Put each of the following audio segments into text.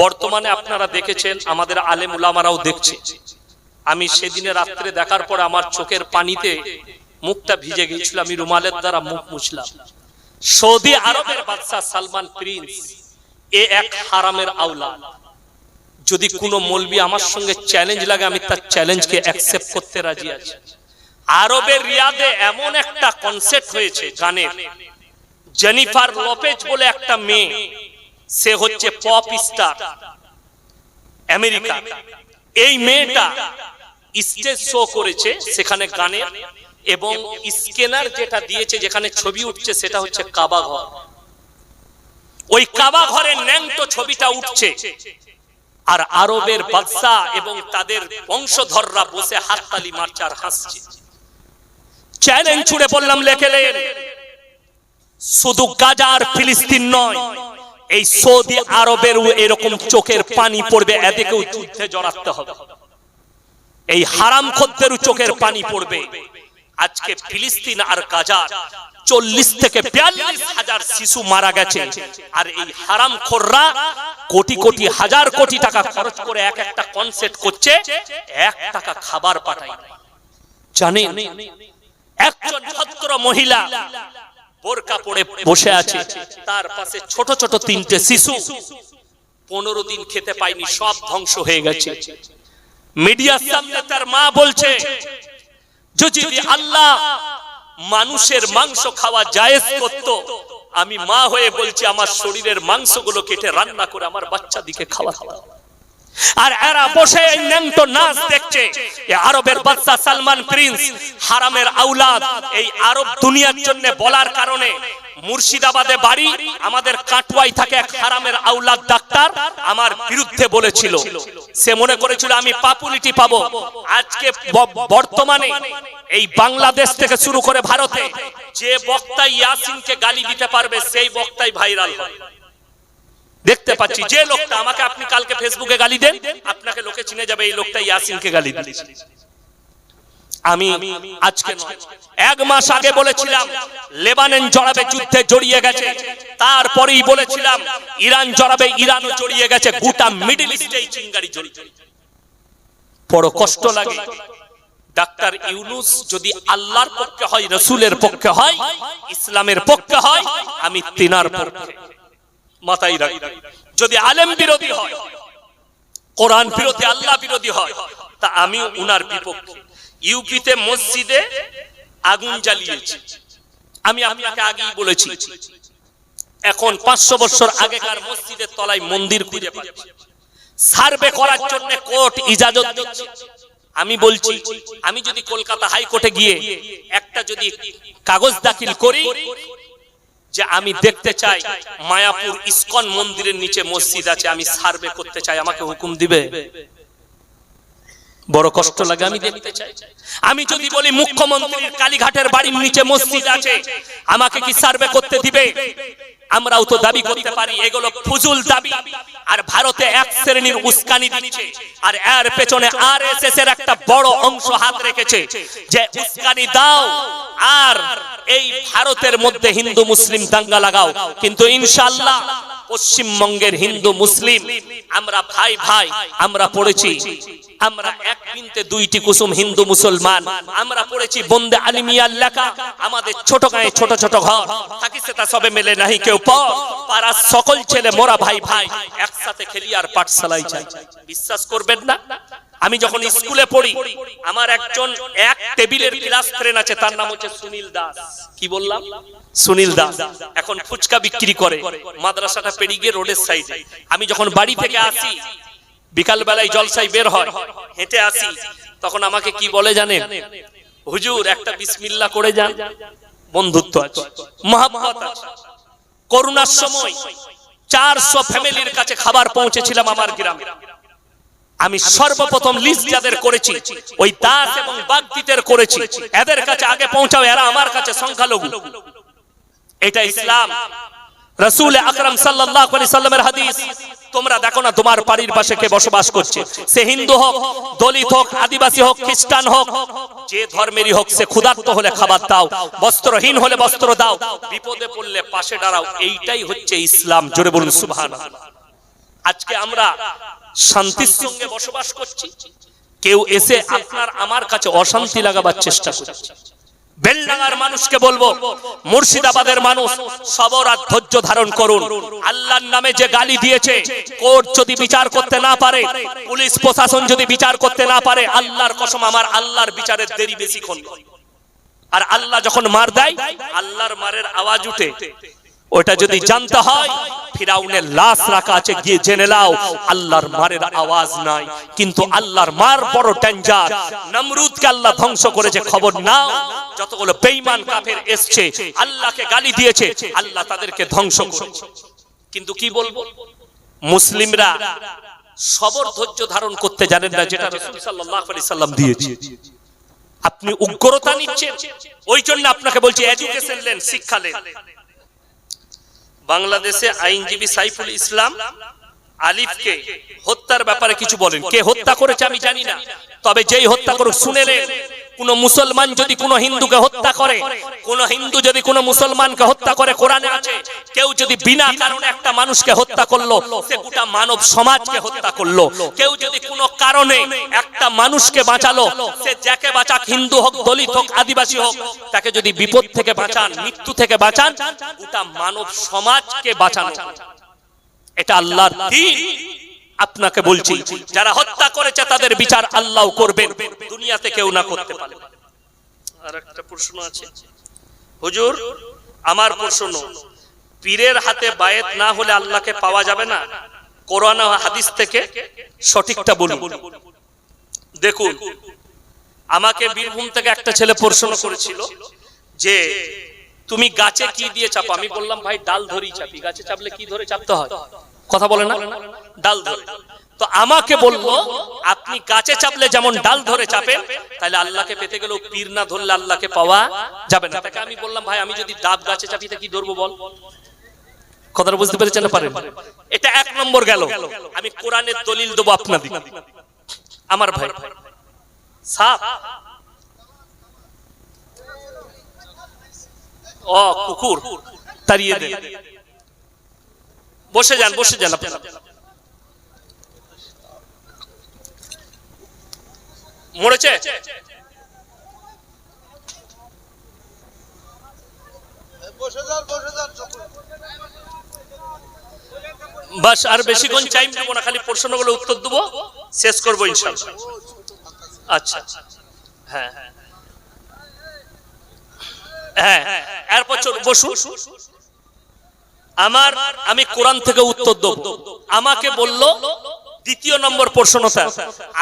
বর্তমানে আপনারা দেখেছেন, আমাদের আলেম উলামারাও দেখছে। আমি সেদিনে রাত্রে দেখার পর আমার চোখের পানিতে মুখটা ভিজে গিয়েছিল, আমি রুমালের দ্বারা মুখ মুছলাম। সৌদি আরবের বাদশাহ সালমান প্রিন্স, এ এক হারামের আওলা। যদি কোনো মলবি আমার সঙ্গে চ্যালেঞ্জ লাগে, আমি তার চ্যালেঞ্জকে অ্যাকসেপ্ট করতে রাজি আছি। আরবের রিয়াদে এমন একটা কনসেপ্ট হয়েছে গানের, জেনিফার লোপেজ বলে একটা মেয়ে। সে হচ্ছে পপ স্টার আমেরিকা। এই মেয়েটা স্টেজ শো করেছে সেখানে গানের এবং স্ক্যানার যেটা দিয়েছে, যেখানে ছবি উঠছে, সেটা হচ্ছে কাবা ঘর ওই কাবা ঘরের ন্যাংটো ছবিটা উঠছে। আর আরবের বাদশা এবং তাদের বংশধররা বসে হাততালি মারছে আর হাসছে। চ্যালেঞ্জ ছুড়ে বললাম লেখেলেন। শুধু গাজা আর ফিলিস্তিন নয় এই সৌদি আরবের এরকম চোখের পানি পড়বে, এদিকেও যুদ্ধে জড়াতে হবে। এই হারাম খদ্দেরও চোখের পানি পড়বে। আজকে ফিলিস্তিন আর গাজা, চল্লিশ থেকে বিয়াল্লিশ হাজার শিশু মারা গেছে। আর এই হারাম খোররা কোটি কোটি হাজার কোটি টাকা খরচ করে এক একটা কনসেপ্ট করছে, এক টাকা খাবার পাঠায়। জানেন, একজন ভদ্র মহিলা বোরকা পরে বসে আছে। তার পাশে ছোট ছোট তিনটে শিশু। পনেরো দিন খেতে পায়নি সব ধ্বংস হয়ে গেছে। মিডিয়ার সামনে তার মা বলছে, যদি আল্লাহ মানুষের মাংস খাওয়া জায়েজ করত, আমি মা হয়ে বলছি আমার শরীরের মাংসগুলো কেটে রান্না করে আমার বাচ্চা দিকে খাওয়া খাওয়া আর এরা বসে ন্যাংটো নাচ দেখছে। আরবের বাদশা সালমান প্রিন্স, হারামের আউলাদ, এই আরব দুনিয়ার জন্য বলার কারণে মুর্শিদাবাদে বাড়ি, আমাদের কাটুয়াই থাকে এক হারামের আউলাদ ডাক্তার, আমার বিরুদ্ধে বলেছিল। সে মনে করেছিল, আমি পাপুলিটি পাবো। আজকে বর্তমানে এই বাংলাদেশ থেকে শুরু করে ভারতে যে বক্তা ইয়াসিনকে গালি দিতে পারবে, সেই বক্তাই ভাইরাল হয় দেখতে পাচ্ছি যে লোকটা আমাকে আপনি কালকে ফেসবুকে গালি দেন আপনাকে লোকে চিনে যাবে এই লোকটা ইয়াসিনকে গালি দিয়েছে। আমি আজকে এক মাস আগে বলেছিলাম লেবানন জড়াবে যুদ্ধে জড়িয়ে গেছে। তারপরেই বলেছিলাম ইরান জড়াবে ইরানও জড়িয়ে গেছে গোটা মিডল ইস্টে এই চিঙ্গারি জড়িয়ে বড় কষ্ট লাগে। ডাক্তার ইউনুস যদি আল্লাহর পক্ষে হয় রসুলের পক্ষে হয় ইসলামের পক্ষে হয় আমি তিনার পক্ষে। মাথায় রাখি। যদি আলেম বিরোধী হয়, কোরআন বিরোধী, আল্লাহ বিরোধী হয়, তা আমি উনার বিপক্ষে। ইউপিতে মসজিদে আগুন জ্বালিয়েছি। আমি আপনাকে আগেই বলেছি, এখন পাঁচশো বছর আগেকার মসজিদের তলায় মন্দির খুঁজে পাচ্ছি। সার্ভে করার জন্য কোর্ট ইজাজত দিচ্ছে। আমি বলছি, আমি যদি কলকাতা হাইকোর্টে গিয়ে একটা যদি কাগজ দাখিল করি যে আমি দেখতে চাই মায়াপুর ইস্কন মন্দিরের নিচে মসজিদ আছে আমি সার্ভে করতে চাই আমাকে হুকুম দিবে। বড় কষ্ট লাগে, আমি দেখতে চাই। আমি যদি বলি মুখ্যমন্ত্রীর কালীঘাটের বাড়ির নিচে মসজিদ আছে, আমাকে কি সার্ভে করতে দিবে? আমরাও তো দাবি করতে পারি, এগুলো ফুজুল দাবি। আর ভারতে এক শ্রেণির উস্কানি দিচ্ছে, আর এর পেছনে আর এর একটা বড় অংশ হাত রেখেছে, যে উস্কানি দাও, আর এই ভারতের মধ্যে হিন্দু মুসলিম দাঙ্গা লাগাও। কিন্তু ইনশাআল্লাহ পশ্চিমবঙ্গের হিন্দু মুসলিম, আমরা ভাই ভাই, আমরা পড়েছি আমরা এক মিনিটে দুইটি কুসুম হিন্দু মুসলমান। আমরা পড়েছি বন্দে আলিমিয়ার লেখা। আমাদের ছোট গায়ে ছোট ছোট ঘর। থাকিছে তা সবে মেলে নাহি কেউ পাড়ার সকল ছেলে মোরা ভাই ভাই একসাথে খেলি আর পাঠশালায় যাই। বিশ্বাস করবেন না? আমি যখন স্কুলে পড়ি, আমার একজন এক টেবিলের ক্লাস ফ্রেন্ড আছে, তার নাম হচ্ছে সুনীল দাস। কি বললাম? সুনীল দাস। এখন ফুচকা বিক্রি করে। মাদ্রাসাটা পেরিয়ে রোডের সাইডে আমি যখন বাড়ি থেকে আসি বিকাল বেলায় জলসাই বের হয়, হেঁটে আসি, তখন আমাকে কি বলে জানেন? হুজুর, একটা বিসমিল্লা করে যান। বন্ধুত্ব আছে, মহাব্বত আছে। করোনার সময় চারশো ফ্যামিলির কাছে খাবার পৌঁছেছিলাম আমার গ্রামে। আমি সর্বপ্রথম লিস্ট যাদের করেছি, ওই দাস এবং বাগদিতের করেছি। এদের কাছে আগে পৌঁছাও, এরা আমার কাছে সংখ্যালঘু। এটা ইসলাম। রসুল আকরাম সাল্লামের হাদিস, তোমরা দেখো না তোমার বাড়ির পাশে কে বসবাস করছে? সে হিন্দু হোক, দলিত হোক, আদিবাসী হোক, খ্রিস্টান হোক, যে ধর্মেরই হোক, সে ক্ষুধার্ত হলে খাবার দাও, বস্ত্রহীন হলে বস্ত্র দাও, বিপদে পড়লে পাশে দাঁড়াও। এইটাই হচ্ছে ইসলাম, জোরে বলুন, সুবহানাল্লাহ। আজকে আমরা শান্তির সঙ্গে বসবাস করছি। কেউ এসে আপনার আমার কাছে অশান্তি লাগাবার চেষ্টা করছে। বেলডাঙ্গার মানুষকে বলব, মুর্শিদাবাদের মানুষ সবর আর ধৈর্য ধারণ করুন আল্লাহর নামে যে গালি দিয়েছে, কোর্ট যদি বিচার করতে না পারে, পুলিশ প্রশাসন যদি বিচার করতে না পারে, আল্লাহর কসম আমার আল্লাহর বিচারের দেরি বেশি। আর আল্লাহ যখন মার দেয়, আল্লাহর মারের আওয়াজ উঠে ওটা যদি জানতে হয় ফিরাউনের লাশ রাখা আছে গিয়ে জেনে নাও আল্লাহর মারের আওয়াজ নাই। কিন্তু আল্লাহর মার বড় ডেঞ্জার নমরুদকে আল্লাহ ধ্বংস করেছে খবর নাও। যতগুলো বেঈমান কাফের এসছে আল্লাহকে গালি দিয়েছে আল্লাহ তাদেরকে ধ্বংস করেছে। কিন্তু কি বলব? মুসলিমরা সবর ধৈর্য ধারণ করতে জানেন না যেটা রাসূল সাল্লাল্লাহু আলাইহি সাল্লাম দিয়েছে। আপনি উগ্রতা নিচ্ছেন ওই জন্য আপনাকে বলছি এডুকেশন লেন শিক্ষা লেন বাংলাদেশে আইনজীবী সাইফুল ইসলাম আলিফকে হত্যার ব্যাপারে কিছু বলেন। কে হত্যা করেছে আমি জানি না। তবে যেই হত্যা করুক শুনেলেন কোন মুসলমান যদি কোন হিন্দুকে হত্যা করে, কোন হিন্দু যদি কোন মুসলমানকে হত্যা করে, কোরআনে আছে, কেউ যদি বিনা কারণে একটা মানুষকে হত্যা করল, সে গোটা মানব সমাজকে হত্যা করল। কেউ যদি কোনো কারণে একটা মানুষকে বাঁচালো, সে যাকে বাঁচাক হিন্দু হোক, দলিত হোক, আদিবাসী হোক, তাকে যদি বিপদ থেকে বাঁচান, মৃত্যু থেকে বাঁচান, গোটা মানব সমাজকে বাঁচানো। এটা আল্লাহর আপনাকে বলছি, যারা হত্যা করেছে তাদের বিচার আল্লাহ করবেন। দুনিয়াতে কেউ না করতে পারে আর একটা প্রশ্ন আছে। হুজুর, আমার প্রশ্ন, পীরের হাতে বায়েত না হলে আল্লাহকে পাওয়া যাবে না? কোরআন হাদিস থেকে সঠিকটা বলুন। দেখুন, আমাকে বীরভূম থেকে একটা ছেলে প্রশ্ন করেছিল যে, তুমি গাছে কি দিয়ে চাপো? আমি বললাম, ভাই, ডাল ধরেই চাপি। গাছে চাপলে কি ধরে চাপতে হয়? কথা বলে না? ডাল ধরে। তো আমাকে বলল, আপনি গাছে চাপলে যেমন ডাল ধরে চাপেন, তাহলে আল্লাহকে পেতে গেলেও পীর না ধরলে আল্লাহকে পাওয়া যাবে না। তাকে আমি বললাম, ভাই, আমি যদি ডাব গাছে চাপি, তা কি ধরবো বল? কথাটা বুঝতে পেরেছেন না পারেন? এটা এক নম্বর গেল। আমি কোরআনের দলিল দেবো আপনাদের। আমার ভাই। সাপ। ও, কুকুর। তাড়িয়ে দেন বসে যান বসে যান মরেছে? বসে আর বেশিক্ষণ টাইম দেবো না খালি প্রশ্নগুলো উত্তর দেবো। শেষ করব ইনশাল্লাহ। আচ্ছা হ্যাঁ হ্যাঁ হ্যাঁ। এরপর চল- বসুন। আমার, আমি কোরআন থেকে উত্তর দেব। আমাকে বলল, দ্বিতীয় নম্বর প্রশ্ন স্যার,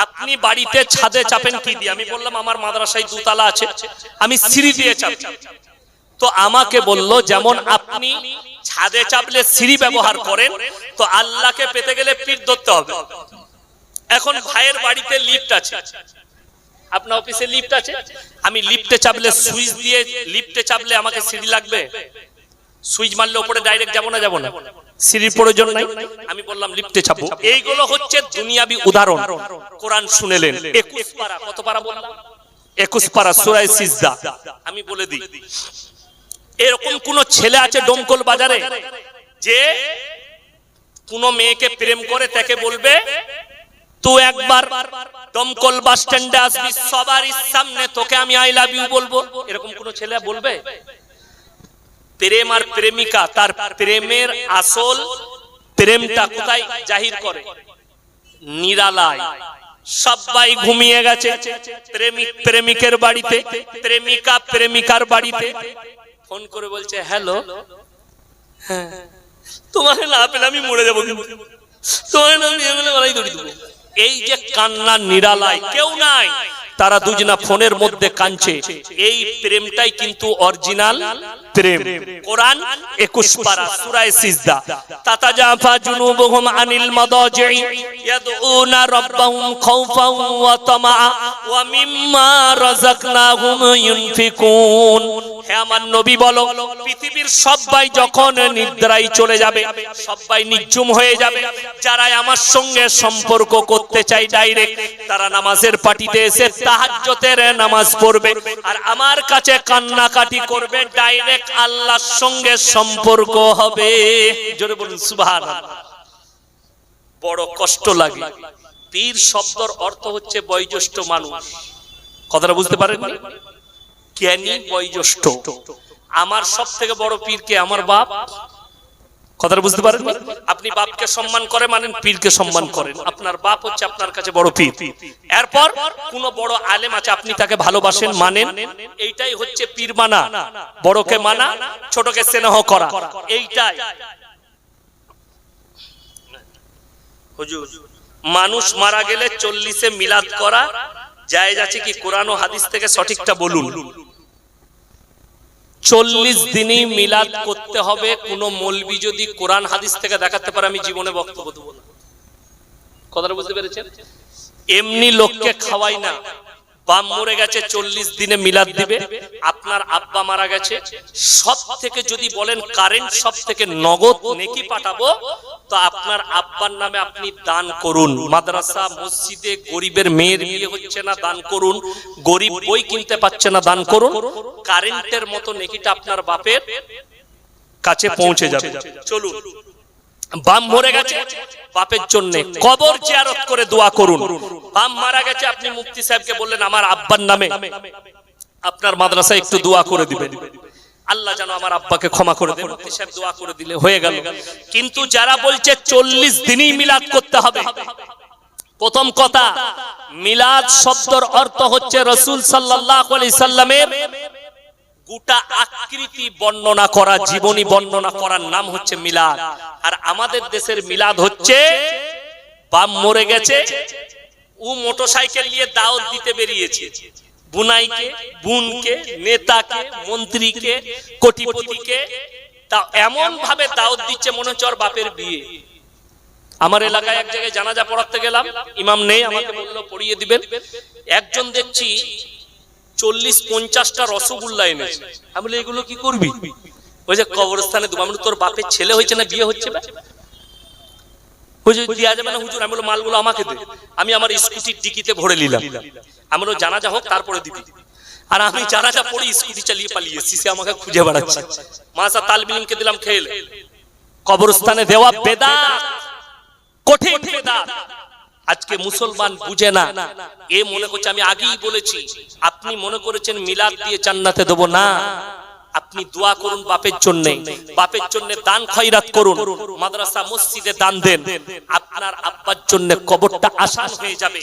আপনি বাড়িতে ছাদে চাপেন কি দিয়ে? আমি বললাম, আমার মাদ্রাসায় দুতলা আছে, আমি সিঁড়ি দিয়ে চাপি। তো আমাকে বলল, যেমন আপনি ছাদে চাপলে সিঁড়ি ব্যবহার করেন, তো আল্লাহকে পেতে গেলে পিঠ ধরতে হবে। এখন ভাইয়ের বাড়িতে লিফট আছে। আপনার অফিসে লিফট আছে? আমি লিফটে চাপলে সুইচ দিয়ে, লিফটে চাপলে আমাকে সিঁড়ি লাগবে? সুইচ মারলে উপরে ডাইরেক্ট যাব না যাব না। সিঁড়ির প্রয়োজন নাই। আমি বললাম লিফটে চাপবো এইগুলো হচ্ছে দুনিয়াবি উদাহরণ। কোরআন শুনেলেন। একুশ পারা। কত পারা বললাম? একুশ পারা সুরায় সিজদা। আমি বলে দিই এরকম কোন ছেলে আছে ডোমকল বাজারে যে কোন মেয়েকে প্রেম করে তাকে বলবে তুই একবার দমকল বাস স্ট্যান্ডে আসবি সবার সামনে তোকে আমি আই লাভ ইউ বলব। এরকম কোন ছেলে বলবে? প্রেম আর প্রেমিকা, তার প্রেমের আসল প্রেমটা কোথায় জাহির করে? নিরালায়। সবাই ঘুমিয়ে গেছে। প্রেমিক প্রেমিকের বাড়িতে, প্রেমিকা প্রেমিকার বাড়িতে। ফোন করে বলছে, হ্যালো? হ্যাঁ। তোমাকে না পেলে আমি মরে যাব তোমাকে দেবো। এই যে কান্না, নিরালায়, কেউ নাই। তারা দুজনা ফোনের মধ্যে কাঁদছে। এই প্রেমটাই কিন্তু অরিজিনাল কোরআন 21 পারা সূরা সিজদা। জুনুবুহুম আনিল ইয়াদউনা রাব্বাহুম খাওফান ওয়া ওয়া মিম্মা রাযাকনাহুম ইউনফিকুন। হে আমার নবী বলো, পৃথিবীর সবাই যখন নিদ্রায় চলে যাবে সবাই নিঝুম হয়ে যাবে যারা আমার সঙ্গে সম্পর্ক করতে চাই ডাইরেক্ট, তারা নামাজের পার্টিতে এসে তাহাজ্জতের নামাজ পড়বে, আর আমার কাছে কান্নাকাটি করবে, ডাইরেক্ট আল্লাহর সঙ্গে সম্পর্ক হবে। জোরে বলুন সুভার বড় কষ্ট লাগে। পীর শব্দর অর্থ হচ্ছে বয়োজ্যেষ্ঠ মানুষ। কথাটা বুঝতে পারেন জ্ঞানী বয়োজ্যেষ্ঠ। আমার সব থেকে বড় পীর কে? আমার বাপ। কথাটা বুঝতে পারেন আপনি বাপকে সম্মান করে মানেন পীরকে সম্মান করেন। আপনার বাপ হচ্ছে আপনার কাছে বড় পীর। এরপর কোন বড় আলেম আছে, আপনি তাকে ভালোবাসেন, মানেন। এইটাই হচ্ছে পীর মানা। বড়কে মানা, ছোটকে স্নেহ করা। এইটাই। মানুষ মারা গেলে চল্লিশে মিলাদ করা, জায়েজ আছে কি কোরআন ও হাদিস থেকে সঠিকটা বলুন? চল্লিশ দিনই মিলাদ করতে হবে, কোন মলবি যদি কোরআন হাদিস থেকে দেখাতে পারে, আমি জীবনে বক্তব্য দেবো না। কথাটা বুঝতে পেরেছেন? এমনি লোককে খাওয়াই না। বাম মরে গেছে, চল্লিশ দিনে মিলাদ দিবে। আপনার আব্বা মারা গেছে। সব থেকে যদি বলেন কারেন্ট সব থেকে নগদ নেকি পাঠাবো, তো আপনার আব্বার নামে আপনি দান করুন। মাদ্রাসা, মসজিদে গরিবের মেয়ের বিয়ে হচ্ছে না, দান করুন। গরিব বই কিনতে পাচ্ছে না, দান করুন। কারেন্টের মতো নেকিটা আপনার বাপের কাছে পৌঁছে যাবে। চলুন। বাম মরে গেছে, বাপের জন্য কবর জিয়ারত করে দোয়া করুন। বাম মারা গেছে, আপনি মুফতি সাহেবকে বললেন, আমার আব্বার নামে আপনার মাদ্রাসায় একটু দোয়া করে দিবেন। আল্লাহ যেন আমার আব্বাকে ক্ষমা করে দেন। মুফতি সাহেব দোয়া করে দিলে হয়ে গেল। কিন্তু যারা বলছে চল্লিশ দিনই মিলাদ করতে হবে, প্রথম কথা, মিলাদ শব্দর অর্থ হচ্ছে রসুল সাল্লাহ আলি সাল্লামের গোটা আকৃতি বর্ণনা করা, জীবনী বর্ণনা করার নাম হচ্ছে মিলাদ। আর আমাদের দেশের মিলাদ হচ্ছে বাম মরে গেছে, ও মোটরসাইকেল নিয়ে দাওয়াত দিতে বেরিয়েছে। বুনাইকে, বুনকে, নেতাকে, মন্ত্রীকে, কোটিপতিকে, তা এমন ভাবে দাওয়াত দিচ্ছে মনে হচ্ছে ওর বাপের বিয়ে। আমার এলাকায় এক জায়গায় জানাজা পড়াতে গেলাম, ইমাম নেই, আমাকে বলল পড়িয়ে দিবেন। একজন দেখছি চল্লিশ, পঞ্চাশটা রসগোল্লা এনেছে। আমি বলি, এগুলো কি করবি? ওই যে কবরস্থানে তোর বাপের ছেলে হয়েছে না বিয়ে হচ্ছে খুঁজে বেড়াচ্ছে। দিলাম কবরস্থানে দেওয়া বেদা আজকে মুসলমান বুঝে না। এ মনে করছে, আমি আগেই বলেছি আপনি মনে করেছেন মিলাদ দিয়ে জান্নাতে দেবো? না। আপনি দোয়া করুন বাপের জন্য। বাপের জন্য দান খয়রাত করুন। মাদ্রাসা মসজিদে দান দেন। আপনার আব্বার জন্য কবরটা আসান হয়ে যাবে।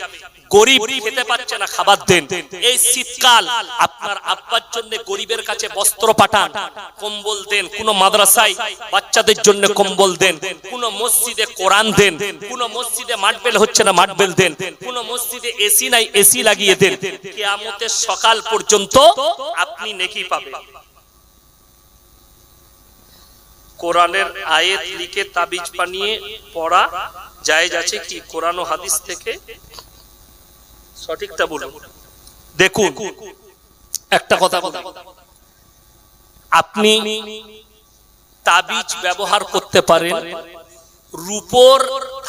গরিব খেতে পাচ্ছে না খাবার দেন। এই শীতকাল আপনার আব্বার জন্য গরিবের কাছে বস্ত্র পাঠান। কম্বল দেন। কোন মাদ্রাসায় বাচ্চাদের জন্য কম্বল দেন। কোন মসজিদে কোরআন দেন। কোন মসজিদে মাটবেল হচ্ছে না মাটবেল দেন। কোন মসজিদে এসি নাই এসি লাগিয়ে দেন। কিয়ামতের সকাল পর্যন্ত আপনি নেকি পাবেন। কোরআনের আয়াত লিখে তাবিজ বানিয়ে পড়া জায়েজ আছে কি? কোরআন ও হাদিস থেকে? সঠিকটা বলুন। দেখুন, একটা কথা আপনি তাবিজ ব্যবহার করতে পারেন, রূপোর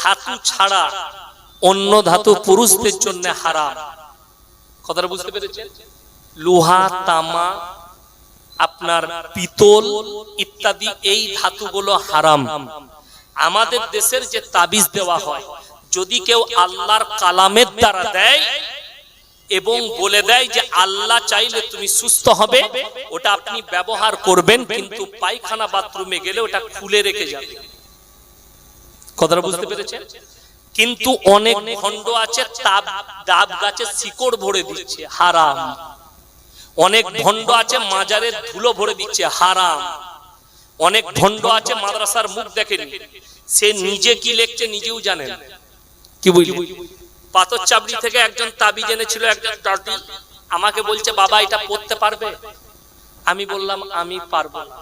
ধাতু ছাড়া অন্য ধাতু পুরুষদের জন্য হারাম। কথাটা বুঝতে পেরেছেন? লোহা, তামা আপনার পিতল ইত্যাদি এই ধাতুগুলো হারাম। আমাদের দেশের যে তাবিজ দেওয়া হয়, যদি কেউ আল্লাহর কালামের দ্বারা দেয় এবং বলে দেয় যে আল্লাহ চাইলে তুমি সুস্থ হবে, ওটা আপনি ব্যবহার করবেন, কিন্তু পায়খানা বাথরুমে গেলে ওটা খুলে রেখে যাবে। কথাটা বুঝতে পেরেছেন? কিন্তু অনেক খণ্ড আছে, তাব ডাব গাছের শিকড় ভরে দিচ্ছে, হারাম। অনেক ভণ্ড আছে মাজারের ধুলো ভরে দিচ্ছে হারাম। অনেক ভণ্ড আছে মাদ্রাসার মুখ দেখেনি। সে নিজে কি লিখছে নিজেও জানেন কি বুঝলি পাথর চাবড়ি থেকে একজন তাবিজ এনেছিল একজন টাটি আমাকে বলছে বাবা এটা পড়তে পারবে? আমি বললাম আমি পারব না।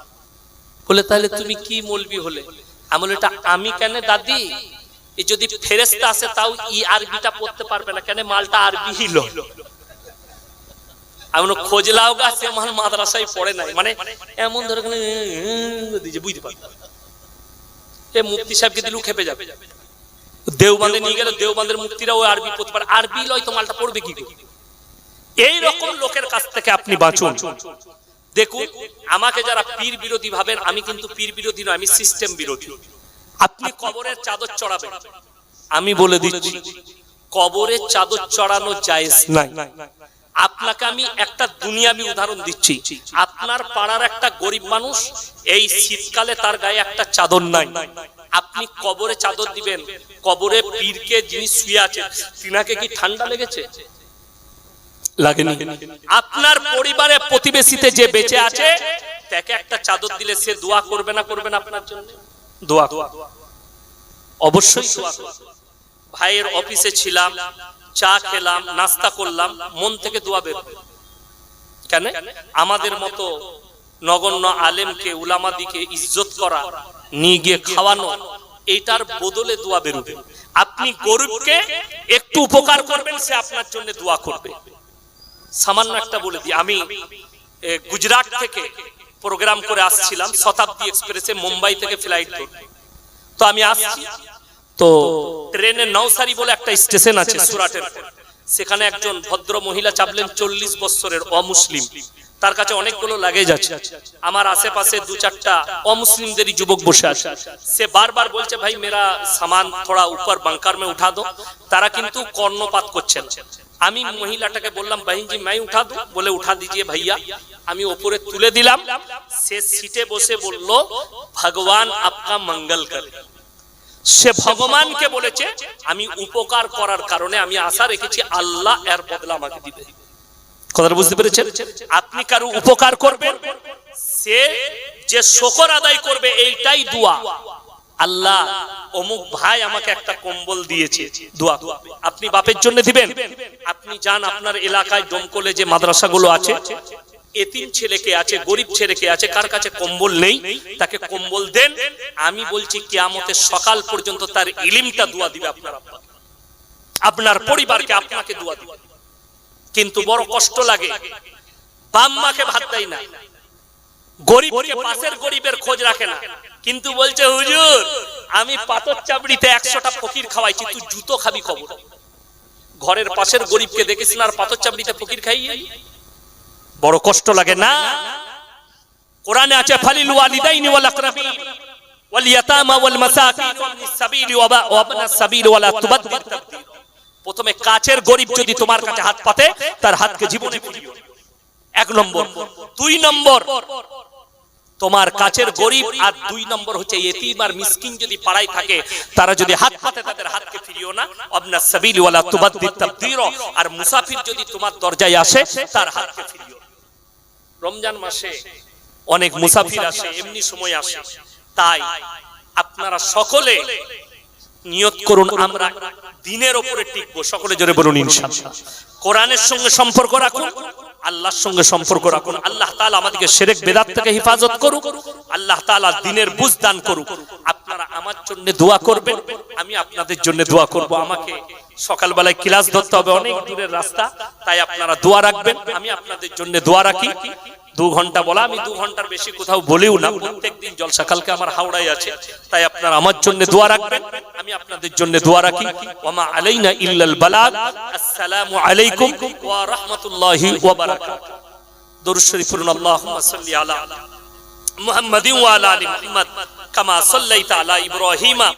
বলে তাহলে তুমি কি মলবি হলে? আমি এটা আমি কেন দাদি? এ যদি ফেরেস্তা আসে তাও ই আরবিটা পড়তে পারবে না। কেন মালটা আরবি হিল আমি খোঁজলাও গা, সে মাল মাদ্রাসায় পড়ে নাই। মানে এমন ধরে বুঝতে পারবে এ মুফতি সাহেবকে দিলু খেপে যাবে। দেওবান্ধে নিয়ে গেলে দেওবান্ধের আরবি পড়তে পারে আরবি লয় পড়বে কি? এই রকম লোকের কাছ থেকে আপনি বাঁচুন। দেখুন, আমাকে যারা পীর বিরোধী ভাবেন, আমি কিন্তু পীর বিরোধী নয়, আমি সিস্টেম বিরোধী। আপনি কবরের চাদর চড়াবেন। আমি বলে দিচ্ছি, কবরের চাদর চড়ানো জায়েজ নাই। আপনাকে আমি একটা দুনিয়াবি উদাহরণ দিচ্ছি। আপনার পাড়ার একটা গরিব মানুষ এই শীতকালে তার গায়ে একটা চাদর নাই। আপনি কবরে চাদর দিবেন কবরে পীরকে যিনি শুয়ে আছেন তিনাকে কি ঠান্ডা লেগেছে? লাগেনি। আপনার পরিবারে প্রতিবেশীতে যে বেঁচে আছে তাকে একটা চাদর দিলে সে দোয়া করবে না করবে না আপনার জন্য? দোয়া। অবশ্যই। ভাইয়ের অফিসে ছিলাম চা খেলাম, নাস্তা করলাম, মন থেকে দোয়া বের কেন? আমাদের মতো নগণ্য আলেমকে, উলামাদিকে ইজ্জত করা, নিয়ে গিয়ে খাওয়ানো, এইটার বদলে দোয়া বেরোবে আপনি গরিবকে একটু উপকার করবেন, সে আপনার জন্য দোয়া করবে। সামান্য একটা বলে দিই, আমি গুজরাট থেকে প্রোগ্রাম করে আসছিলাম, শতাব্দী এক্সপ্রেসে মুম্বাই থেকে ফ্লাইট তো আমি আসছি তো ট্রেনে নওসারি বলে একটা স্টেশন আছে সুরাটের। সেখানে একজন ভদ্র মহিলা চাপলেন চল্লিশ বছরের অমুসলিম। তার কাছে অনেকগুলো লাগেজ আছে। আমার আশেপাশে দু চারটা অমুসলিমদেরই যুবক বসে আছে। সে বারবার বলছে, ভাই মেরা সামান থোড়া উপর বাংকার মে উঠা দো। তারা কিন্তু কর্ণপাত করছেন আমি মহিলাটাকে বললাম, বাহিনজি, মাই উঠা দো। বলে, উঠা দিজিয়ে ভাইয়া, আমি ওপরে তুলে দিলাম। সে সিটে বসে বলল, ভগবান আপকা মঙ্গল করে। সে ভগবানকে বলেছে, আমি উপকার করার কারণে আমি আশা রেখেছি আল্লাহ এর বদলা আমাকে দিবে। কথাটা বুঝতে পেরেছেন? আপনি কারও উপকার করবেন, সে যে শকর আদায় করবে, এইটাই দোয়া। আল্লাহ অমুক ভাই আমাকে একটা কম্বল দিয়েছে, দোয়া। আপনি বাপের জন্য দিবেন? আপনি যান আপনার এলাকায় ডোমকলে যে মাদ্রাসাগুলো আছে এতিম ছেলেকে আছে, গরিব ছেলেকে আছে, কার কাছে কম্বল নেই? তাকে কম্বল দেন। আমি বলছি, কিয়ামতের সকাল পর্যন্ত তার ইলিমটা দোয়া দিবে আপনার আপনার পরিবারকে আপনাকে দোয়া দিবে। কিন্তু বড় কষ্ট লাগে। বাপ মাকে ভাত দেয় না। গরিবকে পাশের গরিবের খোঁজ রাখে না। কিন্তু বলছে, হুজুর, আমি পাথর চাবড়িতে একশোটা ফকির খাওয়াইছি, তুই জুতো খাবি খবর? ঘরের পাশের গরিবকে দেখেছ না, আর পাথর চাবড়িতে ফকির খাইয়ে। বড় কষ্ট লাগে না। কোরআনে আছে ফালিল ওয়ালিদাইনি ওয়াল আকরাবিন, ওয়াল ইয়াতামা ওয়াল মাসাকিন ওয়াবনিস সাবিলি ওয়া ওয়াবনাস সাবিল ওয়ালা তুবাদ্দির তাবদীর প্রথমে কাছের গরিব যদি তোমার কাছে হাত পাতে, তার হাতকে জীবনে ফিরিও। এক নম্বর। দুই নম্বর। তোমার কাছের গরিব আর দুই নম্বর হচ্ছে এতিম আর মিসকিন যদি পাড়ায় থাকে, তারা যদি হাত পাতে, তাদের হাতকে ফিরিও না। আবনা সাবিল ওয়ালা তুবাদ্দির তাবদীর আর মুসাফির যদি তোমার দরজায় আসে, তার হাতকে ফিরিও। রমজান মাসে অনেক মুসাফির আসে এমনি সময় আসে। তাই আপনারা সকলে নিয়ত করুন আমরা দিনের ওপরে টিকবো। সকলে জোরে বলুন ইনশাআল্লাহ। কোরআনের সঙ্গে সম্পর্ক রাখুন আল্লাহর সঙ্গে সম্পর্ক রাখুন আল্লাহ তাআলা আমাদেরকে শিরক বেদাত থেকে হেফাজত করুক আল্লাহ তাআলা দিনের বুঝ দান করুক। আপনারা আমার জন্য দোয়া করবেন আমি আপনাদের জন্য দোয়া করব আমাকে সকালবেলায় ক্লাস ধরতে হবে, অনেক দূরের রাস্তা, তাই আপনারা দোয়া রাখবেন। আমি আপনাদের জন্য দোয়া রাখি। দু ঘণ্টা বলা, আমি দু ঘণ্টার বেশি কোথাও বলিও না, প্রত্যেক দিন জলসা আমার হাওড়ায় আছে, তাই আপনারা আমার জন্য দোয়া রাখবেন। আমি আপনাদের জন্য দোয়া রাখি। ওমা আলাইনা ইল্লাল বালাগ। আসসালামু আলাইকুম ওয়া রাহমাতুল্লাহি ওয়া বারাকাতুহু। দরুদ শরীফ পড়ুন, আল্লাহুম্মা সাল্লি আলা মুহাম্মাদিন ওয়া আলা আলি মুহাম্মাদ, কামা সাল্লাইতা আলা ইব্রাহিমা।